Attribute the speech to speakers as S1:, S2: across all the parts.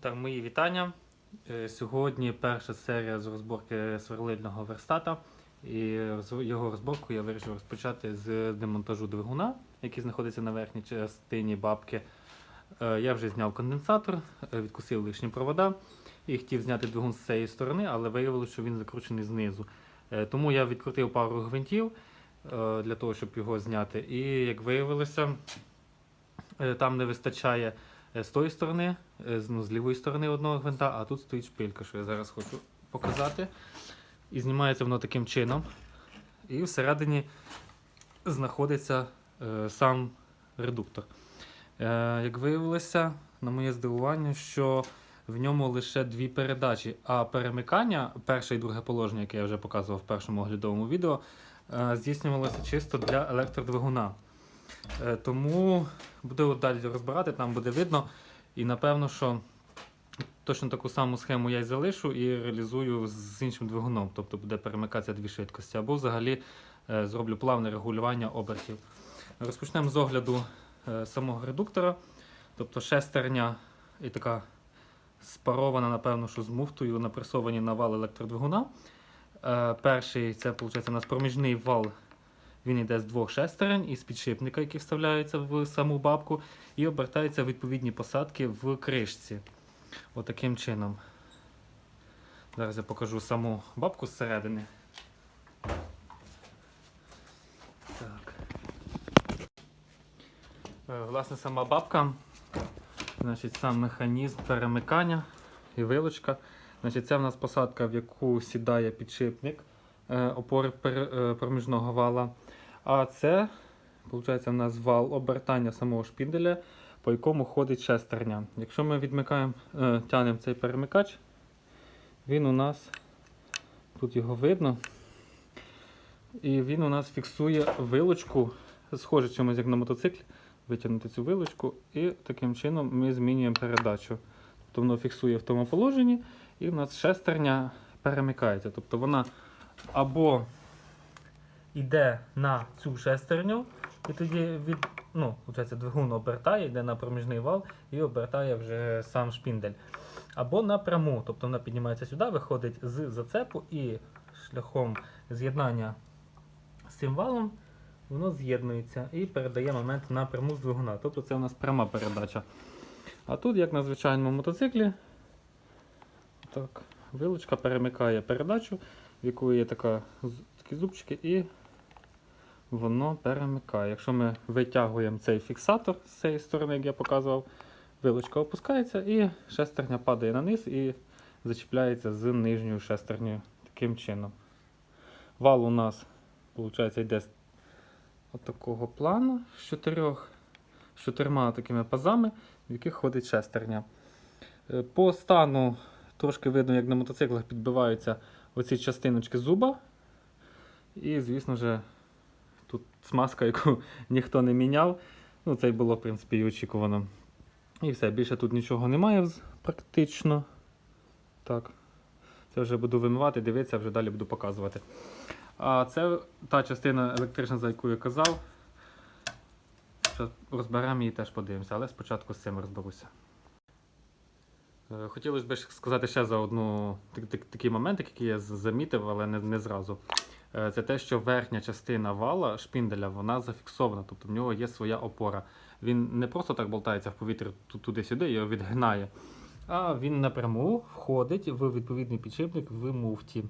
S1: Так, мої вітання. Е, Сьогодні перша серія з розборки сверлильного верстата. І його розборку я вирішив розпочати з демонтажу двигуна, який знаходиться на верхній частині бабки. Е, Я вже зняв конденсатор, е, відкусив лишні провода і хотів зняти двигун з цієї сторони, але виявилося, що він закручений знизу. Тому я відкрутив пару гвинтів для того, щоб його зняти. І як виявилося, там не вистачає з тої сторони, ну, з лівої сторони одного гвинта, а тут стоїть шпилька, що я зараз хочу показати. І знімається воно таким чином. І всередині знаходиться е, сам редуктор. Е, як виявилося, на моє здивування, що в ньому лише дві передачі, а перемикання, перше і друге положення, яке я вже показував в першому оглядовому відео, е, здійснювалося чисто для електродвигуна. Е, Тому буду далі розбирати, там буде видно. І напевно, що точно таку саму схему я й залишу і реалізую з іншим двигуном. Тобто буде перемикатися дві швидкості. Або взагалі е, зроблю плавне регулювання обертів. Розпочнемо з огляду е, самого редуктора. Тобто шестерня і така спарована, напевно, що з муфтою напресовані на вал електродвигуна. Е, Перший це виходить у нас проміжний вал він йде з двох шестерень із підшипника, які вставляються в саму бабку, і обертаються відповідні посадки в кришці. Отаким чином. Зараз я покажу саму бабку зсередини. Так. Е, Власне, сама бабка, значить, сам механізм перемикання і вилочка. Значить, це в нас посадка, в яку сідає підшипник е, опори е, проміжного вала. А це, виходить, у нас вал обертання самого шпінделя, по якому ходить шестерня. Якщо ми відмикаємо, е, тянемо цей перемикач, він у нас, тут його видно, і він у нас фіксує вилочку, схоже чимось як на мотоциклі, витягнути цю вилочку, і таким чином ми змінюємо передачу. Тобто воно фіксує в тому положенні, і в нас шестерня перемикається. Тобто вона або йде на цю шестерню, і тоді від, ну, двигун обертає, йде на проміжний вал і обертає вже сам шпіндель. Або напряму, тобто вона піднімається сюди, виходить з зацепу і шляхом з'єднання з цим валом воно з'єднується і передає момент напряму з двигуна. Тобто це у нас пряма передача. А тут, як на звичайному мотоциклі, так, вилочка перемикає передачу, в якої є така, такі зубчики, і воно перемикає. Якщо ми витягуємо цей фіксатор з цієї сторони, як я показував, вилочка опускається і шестерня падає на низ і зачіпляється з нижньою шестернею таким чином. Вал у нас, виходить, йде з такого плану з чотирьох, з чотирма такими пазами, в яких ходить шестерня. Е, По стану трошки видно, як на мотоциклах підбиваються оці частиночки зуба. І, звісно ж, тут смазка, яку ніхто не міняв. Ну, це й було, в принципі, і очікувано. І все, більше тут нічого немає практично. Так. Це вже буду вимивати, дивитися, вже далі буду показувати. А це та частина електрична, за яку я казав. Зараз розберемо її теж подивимося, але спочатку з цим розберуся. Е, Хотілося б сказати ще за одну так- так- такий момент, який я замітив, але не, не зразу. Е, Це те, що верхня частина вала шпінделя вона зафіксована, тобто в нього є своя опора. Він не просто так болтається в повітрі туди-сюди, його відгинає, а він напряму входить в відповідний підшипник в муфті,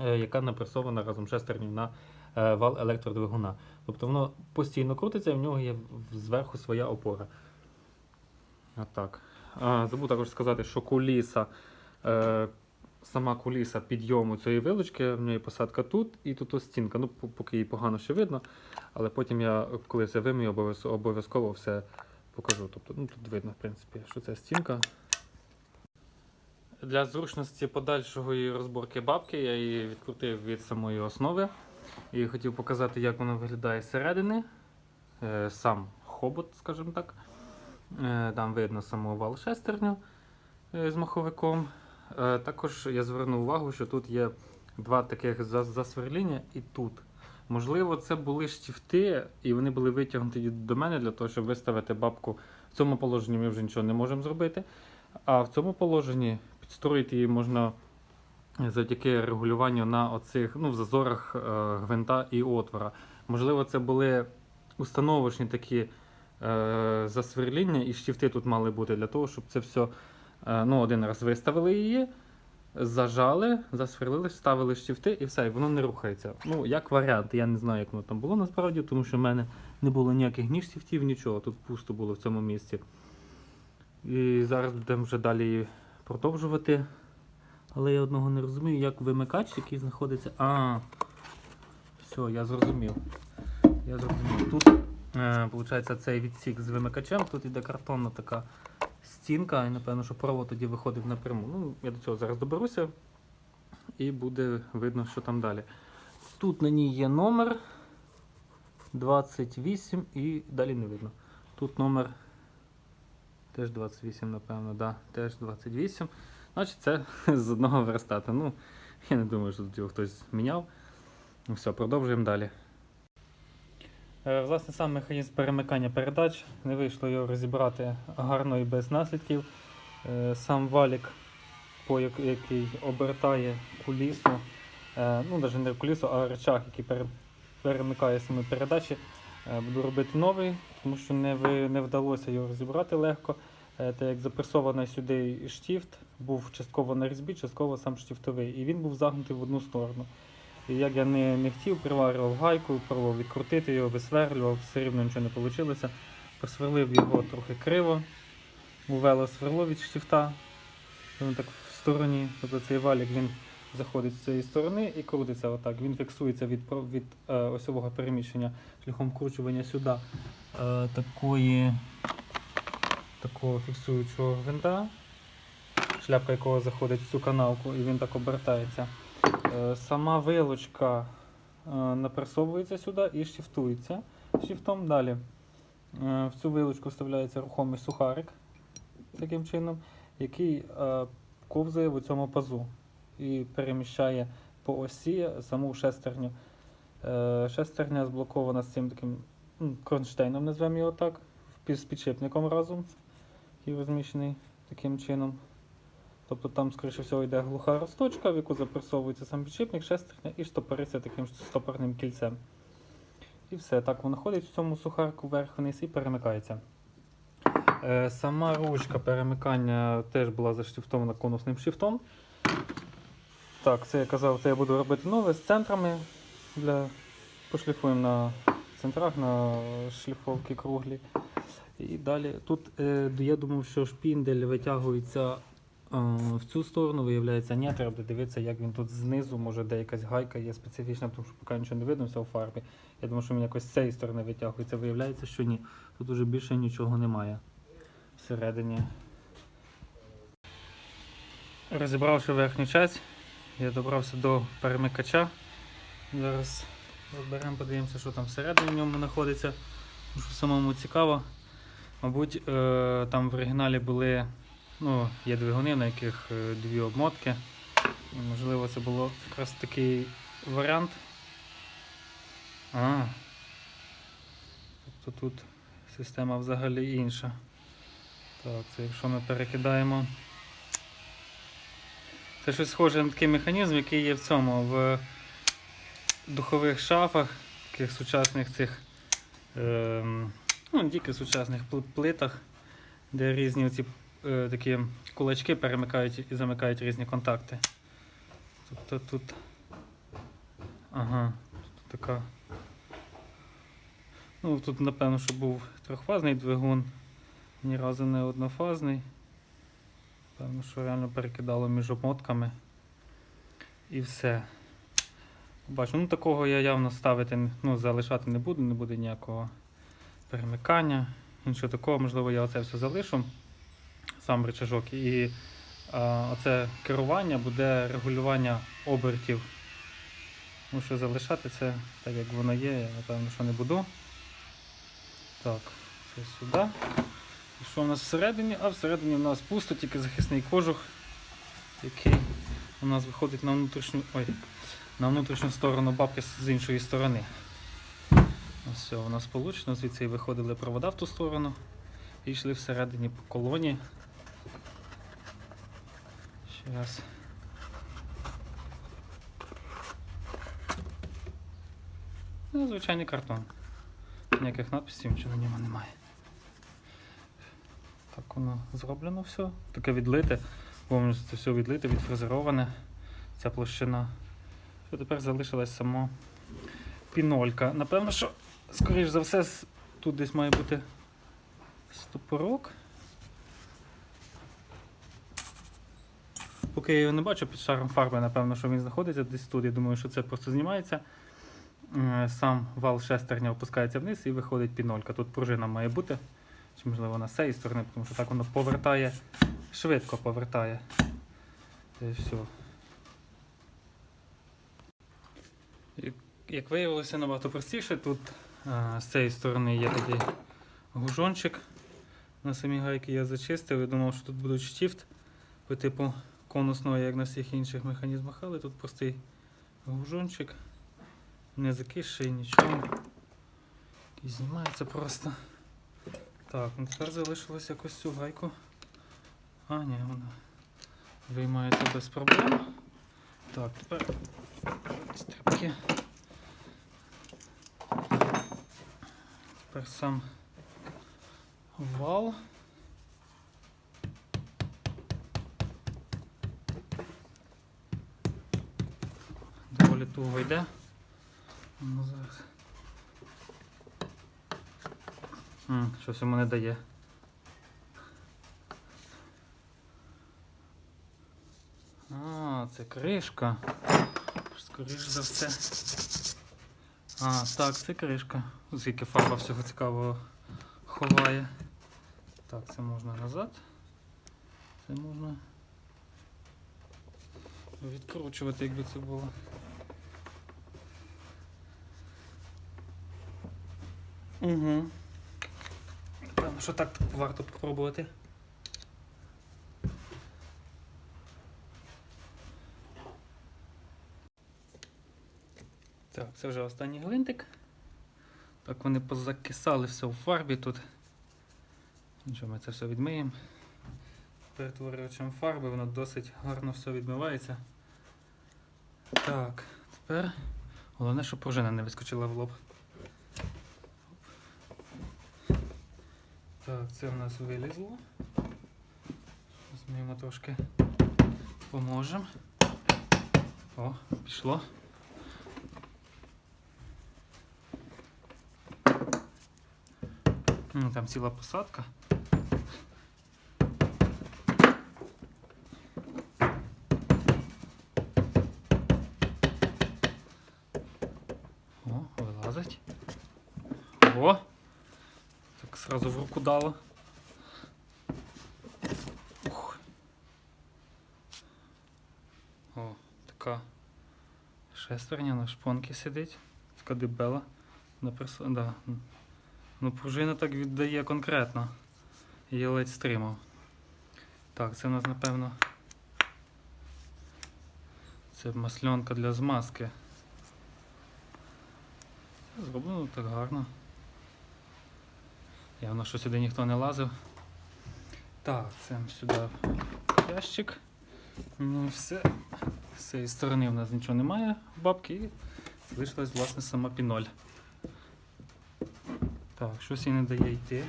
S1: е, яка напресована разом з шестерню на е, вал електродвигуна. Тобто воно постійно крутиться, і в нього є зверху своя опора. Отак. А, забув також сказати, що куліса, сама куліса підйому цієї вилочки, в неї посадка тут і тут ось стінка. Ну, поки її погано ще видно, але потім я, коли це вимію, обов'язково все покажу. Тобто, ну, тут видно, в принципі, що це стінка. Для зручності подальшої розборки бабки я її відкрутив від самої основи і хотів показати, як вона виглядає зсередини. Е, Сам хобот, скажімо так. Е, Там видно саму вал шестерню е, з маховиком. Е, Також я звернув увагу, що тут є два таких засверління і тут. Можливо, це були штифти, і вони були витягнуті до мене для того, щоб виставити бабку. В цьому положенні ми вже нічого не можемо зробити. А в цьому положенні підстроїти її можна завдяки регулюванню на оцих ну, в зазорах е, гвинта і отвора. Можливо, це були установочні такі е, засверління, і штифти тут мали бути для того, щоб це все ну, один раз виставили її, зажали, засверлили, вставили штифти і все, і воно не рухається. Ну, як варіант, я не знаю, як воно там було насправді, тому що в мене не було ніяких ні штифтів, нічого. Тут пусто було в цьому місці. І зараз будемо вже далі продовжувати. Але я одного не розумію, як вимикач, який знаходиться. А, все, я зрозумів. Я зрозумів. Тут, е, виходить, цей відсік з вимикачем, тут іде картонна така стінка, і напевно, що провод тоді виходив напряму. Ну, я до цього зараз доберуся і буде видно, що там далі. Тут на ній є номер 28 і далі не видно. Тут номер теж 28, напевно, да, теж 28. Значить, це з одного верстата. Ну, я не думаю, що тут його хтось міняв. Ну все, продовжуємо далі. Е, Власне, сам механізм перемикання передач. Не вийшло його розібрати гарно і без наслідків. Е, Сам валік, по який обертає кулісу, е, ну навіть не кулісу, а речах, який перемикає саме передачі. Буду робити новий, тому що не, не вдалося його розібрати легко. Е, Та як запресований сюди штифт, був частково на різьбі, частково сам штифтовий. І він був загнутий в одну сторону. І як я не, не хотів, приварював гайку, пробував відкрутити його, висверлював, все рівно нічого не вийшло. Просверлив його трохи криво, увело сверло від штифта. Він так в стороні, тобто цей валік він заходить з цієї сторони і крутиться отак. Він фіксується від, від е, осьового переміщення шляхом вкручування сюди е, такої, такого фіксуючого гвинта, шляпка якого заходить в цю канавку, і він так обертається. Е, Сама вилочка е, напресовується сюди і шифтується шифтом далі. Е, В цю вилочку вставляється рухомий сухарик таким чином, який ковзає в цьому пазу і переміщає по осі саму шестерню. Шестерня зблокована з цим таким кронштейном, назвемо його так, з підшипником разом, який розміщений таким чином. Тобто там, скоріше всього, йде глуха росточка, в яку запресовується сам підшипник, шестерня і штопориться таким стопорним кільцем. І все, так воно ходить в цьому сухарку вверх-вниз і перемикається. Е, Сама ручка перемикання теж була заштифтована конусним шифтом. Так, це я казав, це я буду робити нове з центрами. Для... Пошліфуємо на центрах, на шліфовки круглі. І далі тут е, я думав, що шпіндель витягується в цю сторону, виявляється, ні, треба дивитися, як він тут знизу, може де якась гайка є специфічна, тому що поки нічого не видно, у фарбі. Я думав, що він якось з цієї сторони витягується. Виявляється, що ні. Тут уже більше нічого немає всередині. Розібравши верхню часть, я добрався до перемикача. Зараз розберемо, подивимося, що там всередині в ньому знаходиться. Тому що самому цікаво. Мабуть, е, там в оригіналі були ну, є двигуни, на яких е, дві обмотки. І, можливо, це було якраз такий варіант. А. Тобто тут система взагалі інша. Так, це якщо ми перекидаємо. Це щось схоже на такий механізм, який є в цьому, в духових шафах, таких сучасних цих, ем, ну не тільки сучасних плитах, де різні оці е, такі кулачки перемикають і замикають різні контакти. Тобто тут. Ага, тут така. Ну, тут, напевно, що був трьохфазний двигун, ні разу не однофазний. Певно, що реально перекидало між обмотками. І все. Бачу, ну такого я явно ставити, ну, залишати не буду, не буде ніякого перемикання. Нічого такого, можливо, я оце все залишу, сам рычажок. І оце керування буде регулювання обертів. Що залишати це так, як воно є, я напевно, що не буду. Так, це сюди. І що у нас всередині? А всередині у нас пусто, тільки захисний кожух, який у нас виходить на внутрішню, ой, на внутрішню сторону бабки з- іншої сторони. Все у нас вийшло. Звідси і виходили провода в ту сторону і йшли всередині по колоні. Зараз. Ну, звичайний картон. Ніяких надписів, нічого ньому немає. Так воно зроблено все. Таке відлите. Повністю все відлите, відфрезероване. Ця площина. Що тепер залишилась само пінолька. Напевно, що, скоріш за все, тут десь має бути стопорок. Поки я його не бачу під шаром фарби, напевно, що він знаходиться десь тут. Я думаю, що це просто знімається. Е, Сам вал шестерня опускається вниз і виходить пінолька. Тут пружина має бути. Чи можливо з цієї сторони, тому що так воно повертає, швидко повертає. Та й все. Як- виявилося, набагато простіше. Тут а, з цієї сторони є такий гужончик. На самі гайки я зачистив і думав, що тут будуть штіфт по типу конусного, як на всіх інших механізмах, але тут простий гужончик. Не закисший, нічого. І знімається просто. Так, ну тепер залишилось якось цю гайку. А, ні, вона виймається без проблем. Так, тепер стрибки. Тепер сам вал. Доволі туго йде. Ну, зараз. М, щось йому не дає. А, це кришка. Скоріш за все. А, так, це кришка. Оскільки фарба всього цікавого ховає. Так, це можна назад. Це можна відкручувати, якби це було. Угу. Певно, що так варто попробувати. Так, це вже останній гвинтик. Так вони позакисали все в фарбі тут. Нічого, ми це все відмиємо. Перетворювачем фарби, воно досить гарно все відмивається. Так, тепер головне, щоб пружина не вискочила в лоб. Так, це в нас вилізло. Зараз трошки поможемо. О, пішло. М, Там ціла посадка. О, вилазить. О! Так сразу в руку дало. Ух. О, така шестерня на шпонці сидить. Така дебела. На перс... да. Ну, пружина так віддає конкретно. Її ледь стримав. Так, це у нас напевно. Це масльонка для змазки. Зроблено так гарно. Явно, що сюди ніхто не лазив. Так, це сюди ящик. Ну все. З цієї сторони в нас нічого немає бабки і залишилась власне сама піноль. Так, щось їй не дає йти.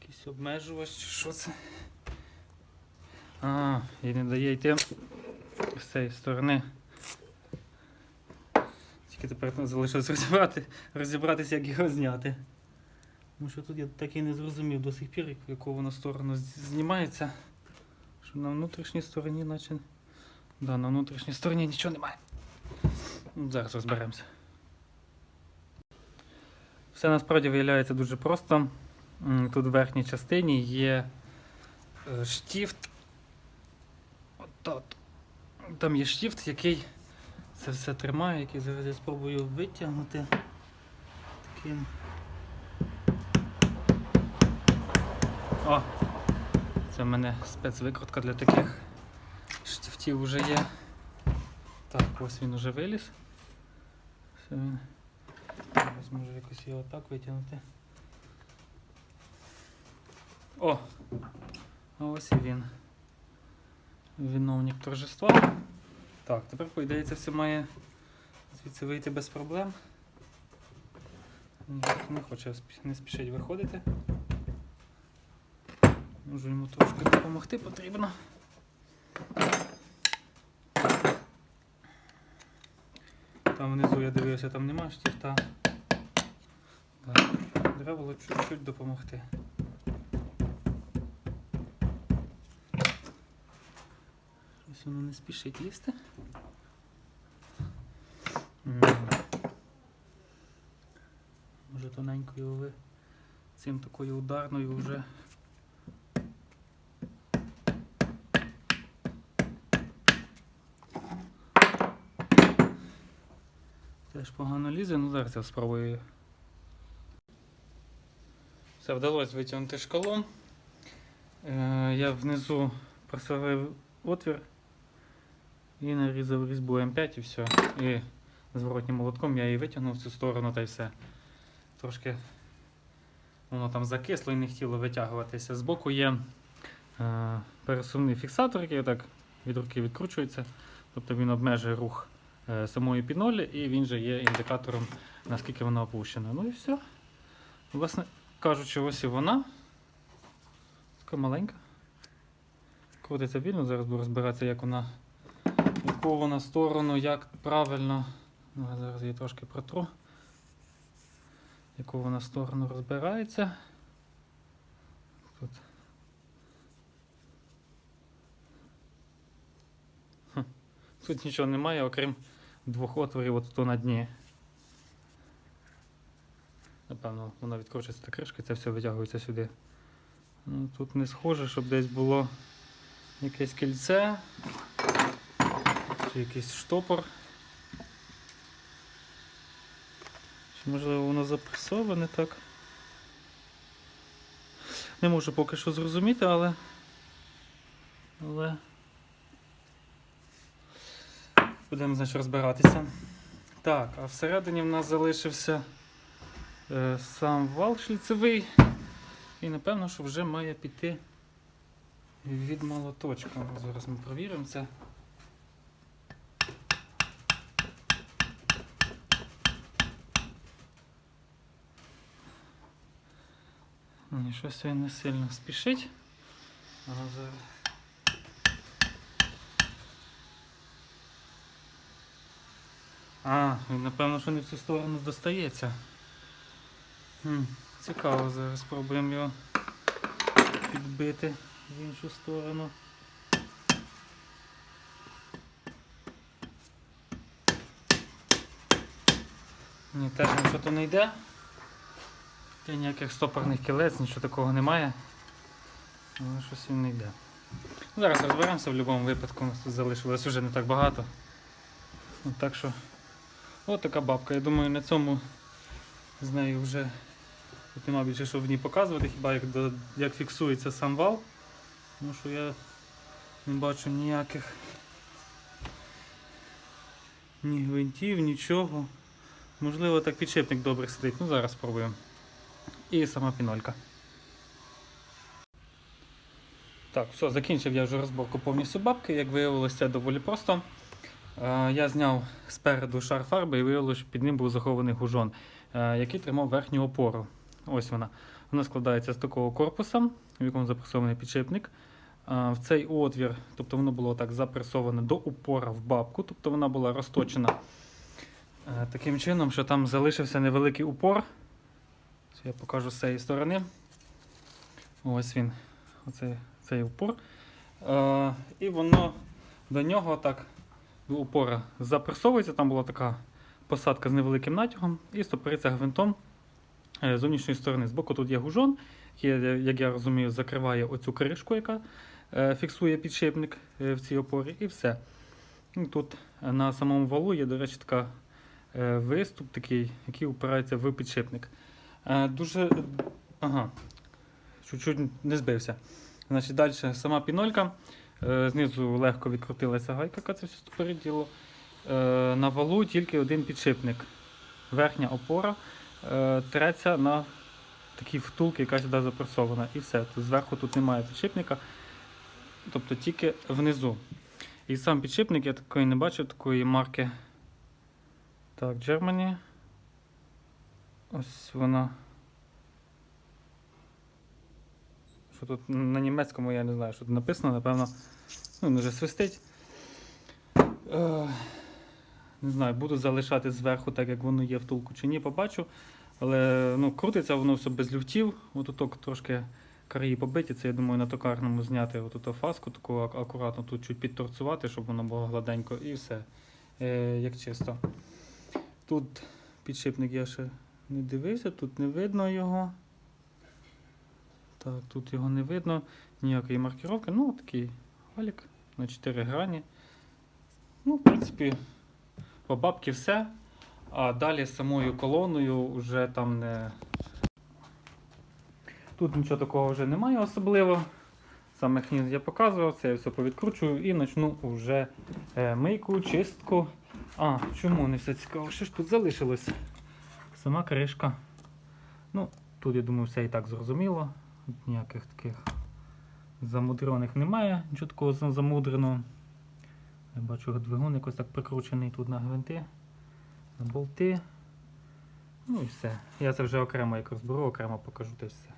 S1: Якийсь обмежувач, що це? А, їй не дає йти з цієї сторони. Тільки тепер залишилось розібрати, розібратися, як його зняти. Тому що тут я так і не зрозумів до сих пір, в яку воно сторону знімається. Що на внутрішній стороні, наче. Да, на внутрішній стороні нічого немає. Ну, Зараз розберемося. Все насправді виявляється дуже просто. Тут в верхній частині є е, штіфт. От, Там є штіфт, який це все тримає, який зараз я спробую витягнути таким. О! Це в мене спецвикрутка для таких штифтів вже є. Так, ось він уже виліз. Все він. Зараз можу якось його так витягнути. О! А ось і він. Виновник торжества. Так, тепер, це все має звідси вийти без проблем. Не хоче не спішить виходити. Можу йому трошки допомогти потрібно. Там внизу я дивився, там нема штифта. Так, треба було чуть-чуть допомогти. Щось воно не спішить лізти. М. Тоненькою ви цим такою ударною вже. Теж погано лізе, ну зараз я спробую. Все, вдалося витягнути шкалом. Е, я внизу просверлив отвір і нарізав різьбу М5 і все. І зворотнім молотком я її витягнув в цю сторону та й все. Трошки воно там закисло і не хотіло витягуватися. Збоку є е, пересувний фіксатор, який отак від руки відкручується. Тобто він обмежує рух е, самої пінолі і він же є індикатором, наскільки вона опущена. Ну і все. Власне кажучи, ось і вона. Така маленька. Крутиться вільно, зараз буду розбиратися, як вона, вона сторону, як правильно. Ну, зараз її трошки протру. Яку вона сторону розбирається. Тут. Тут нічого немає, окрім двох отворів от на дні. Напевно, вона відкручується та кришка, це все витягується сюди. Ну, тут не схоже, щоб десь було якесь кільце чи якийсь штопор. Чи можливо воно запресоване так? Не можу поки що зрозуміти, але. Але. Будемо, значить, розбиратися. Так, а всередині в нас залишився е, сам вал шліцевий. І напевно, що вже має піти від молоточка. Зараз ми провіримо це. Ні, щось він не сильно спішить. А, він напевно, що не в цю сторону достається. Цікаво, зараз спробуємо його підбити в іншу сторону. Ні, теж нічого не йде. Та ніяких стопорних кілець, нічого такого немає. Але щось він не йде. Ну, Зараз розберемося в будь-якому випадку, у нас тут залишилось вже не так багато. Ну, так що, от така бабка. Я думаю, на цьому з нею вже тут нема більше що в ній показувати, хіба як, до, як фіксується сам вал. Тому що я не бачу ніяких ні гвинтів, нічого. Можливо, так підшипник добре сидить. Ну зараз спробуємо. І сама пінолька. Так, все, закінчив я вже розборку повністю бабки. Як виявилося, це доволі просто. Е, я зняв спереду шар фарби і виявилося, що під ним був захований гужон, е, який тримав верхню опору. Ось вона. Вона складається з такого корпуса, в якому запресований підшипник. Е, в цей отвір, тобто воно було так запресоване до упора в бабку, тобто вона була розточена таким чином, що там залишився невеликий упор. Я покажу з цієї сторони. Ось він, оцей, цей упор. Е, і воно до нього так до упора запресовується. Там була така посадка з невеликим натягом і стопориться гвинтом е, з зовнішньої сторони. Збоку тут є гужон, який, як я розумію, закриває оцю кришку, яка е, фіксує підшипник е, в цій опорі, і все. І Тут на самому валу є, до речі, така виступ, такий, який упирається в підшипник. Е, Дуже. Ага. Чуть-чуть не збився. Значить, далі сама пінолька. Е, Знизу легко відкрутилася гайка, яка це все стопориділо. Е, На валу тільки один підшипник. Верхня опора е, треться на такі втулки, яка сюди запресована. І все. Тут зверху тут немає підшипника. тобто тільки внизу. І сам підшипник я такої не бачив, такої марки. Так, Germany. Ось вона. Що тут на німецькому я не знаю, що тут написано, напевно. Ну, він вже свистить. Е, не знаю, буду залишати зверху, так як воно є втулку чи ні, побачу. Але ну, крутиться воно все без люфтів. Отут трошки краї побиті, це я думаю на токарному зняти отут фаску, таку акуратно тут чуть підторцувати, щоб воно було гладенько і все. Е, як чисто. Тут підшипник я ще не дивився, тут не видно його. Так, тут його не видно. Ніякої маркировки. Ну, такий валік на 4 грані. Ну, в принципі, по бабки все. А далі самою колоною вже там не. Тут нічого такого вже немає особливо. Сам механізм я показував, це я все повідкручую і почну вже е, мийку, чистку. А, чому не все цікаво? Що ж тут залишилось? Сама кришка. Ну, тут я думаю, все і так зрозуміло. Ніяких таких замудрених немає, нічого такого замудреного. Я бачу, двигун якось так прикручений тут на гвинти, на болти. Ну і все. Я це вже окремо як розберу, окремо покажу те все.